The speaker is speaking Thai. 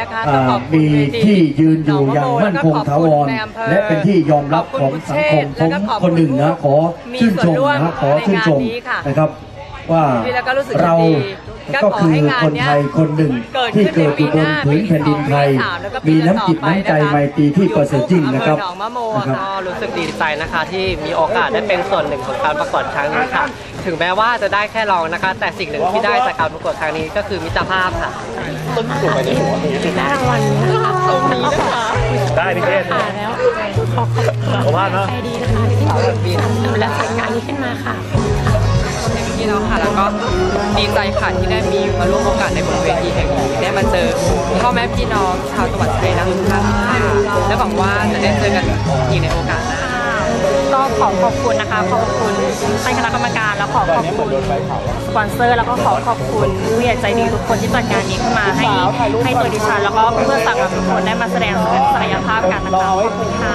นะคะอ่าต้องขอบคุณมีเวทีที่ยืนอยู่หนอองมะโมย่างมั่นคงถาวรแล้วก็ขอบคุณในอำเภอและเป็นที่ยอมรับขขออบงคุณสังคมคุณเชษฐ์ผมแล้วก็ขอบคุณคนหนึ่งนะขอมีชื่นชมส่วนร่วมนะขอในชื่นชมงานนี้ค่ะนะครับ ว่าพี่แล้วก็รู้สึกเราดีก็ก็ขอคือให้งานคนเนี้ยไทยคนหนึ่งเกิดที่ขึ้เกินดในอยู่ปีบหนน้าผืนแผ่นดินไทยปีสองแล้วก็ปีมีน้ำจิตต่อไปน้ำใจนะคะไมตรีที่ประเสริฐยิ่งนะครับอยู่คู่อำเภอหนองมะโมนะครับค่ะก็รู้สึกดีใจนะคะ ที่มีโอกาสได้เป็นส่วนหนึ่งของการประกวดครั้งนี้ค่ะ ถึงแม้ว่าจะได้แค่รองนะคะ แต่สิ่งหนึ่งที่ได้จากการประกวดครั้งนี้ก็คือมิตรภาพค่ะได้รางวัลนะคะตรงนี้นะคะได้พี่เทศค่ะแล้วขอขอบคุณขอบคุณมากเนอะใจดีนะคะที่ดูและจัดงานนี้ขึ้นมาค่ะพี่น้องค่ะแล้วก็ดีใจค่ะที่ได้มีมาร่วมโอกาสในบนเวทีแห่งนี้ได้มาเจอพ่อแม่พี่น้องชาวจังหวัดชัยนาททุกท่านค่ะและหวังว่าจะได้เจอกันอีกในโอกาสหน้าก็ ขอขอบคุณนะคะ ขอบคุณท่านคณะกรรมการ แล้วขอขอบคุณสปอนเซอร์ แล้วก็ขอขอบคุณผู้ใหญ่ใจดีทุกคนที่จัดงานนี้ขึ้นมาให้ให้ตัวดิฉัน แล้วก็เพื่อนสังกัดทุกคนได้มาแสดงศักยภาพกันนะคะขอบคุณค่ะ